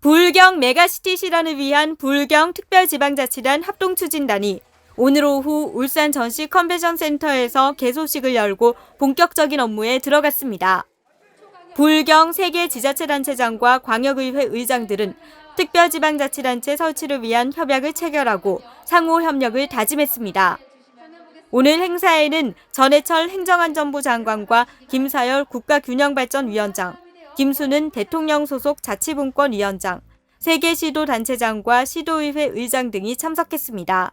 불경 메가시티 실현을 위한 불경 특별지방자치단 합동추진단이 오늘 오후 울산 전시 컨벤션 센터에서 개소식을 열고 본격적인 업무에 들어갔습니다. 불경 세계 지자체단체장과 광역의회 의장들은 특별지방자치단체 설치를 위한 협약을 체결하고 상호 협력을 다짐했습니다. 오늘 행사에는 전해철 행정안전부 장관과 김사열 국가균형발전위원장, 김수는 대통령 소속 자치분권 위원장, 세계 시도단체장과 시도의회 의장 등이 참석했습니다.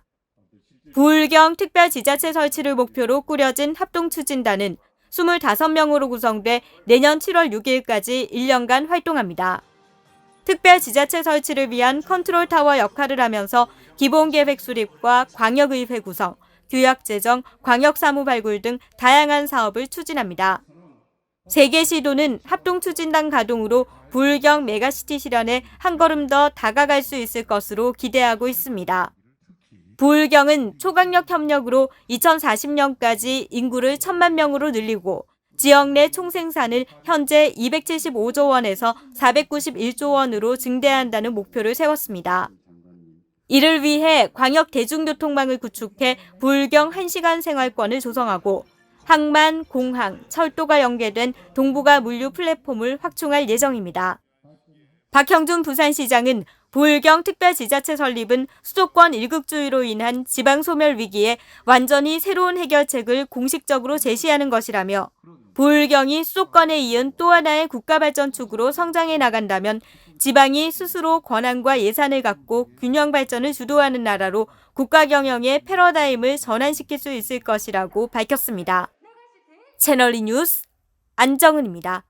부울경 특별지자체 설치를 목표로 꾸려진 합동추진단은 25명으로 구성돼 내년 7월 6일까지 1년간 활동합니다. 특별지자체 설치를 위한 컨트롤타워 역할을 하면서 기본계획 수립과 광역의회 구성, 규약제정, 광역 사무 발굴 등 다양한 사업을 추진합니다. 세계 시도는 합동 추진단 가동으로 불경 메가시티 실현에 한 걸음 더 다가갈 수 있을 것으로 기대하고 있습니다. 부울경은 초강력 협력으로 2040년까지 인구를 1천만 명으로 늘리고 지역 내 총생산을 현재 275조 원에서 491조 원으로 증대한다는 목표를 세웠습니다. 이를 위해 광역 대중교통망을 구축해 불경 1시간 생활권을 조성하고 항만, 공항, 철도가 연계된 동북아 물류 플랫폼을 확충할 예정입니다. 박형준 부산시장은 부울경 특별지자체 설립은 수도권 일극주의로 인한 지방 소멸 위기에 완전히 새로운 해결책을 공식적으로 제시하는 것이라며 부울경이 수도권에 이은 또 하나의 국가발전축으로 성장해 나간다면 지방이 스스로 권한과 예산을 갖고 균형 발전을 주도하는 나라로 국가 경영의 패러다임을 전환시킬 수 있을 것이라고 밝혔습니다. 채널이 뉴스 안정은입니다.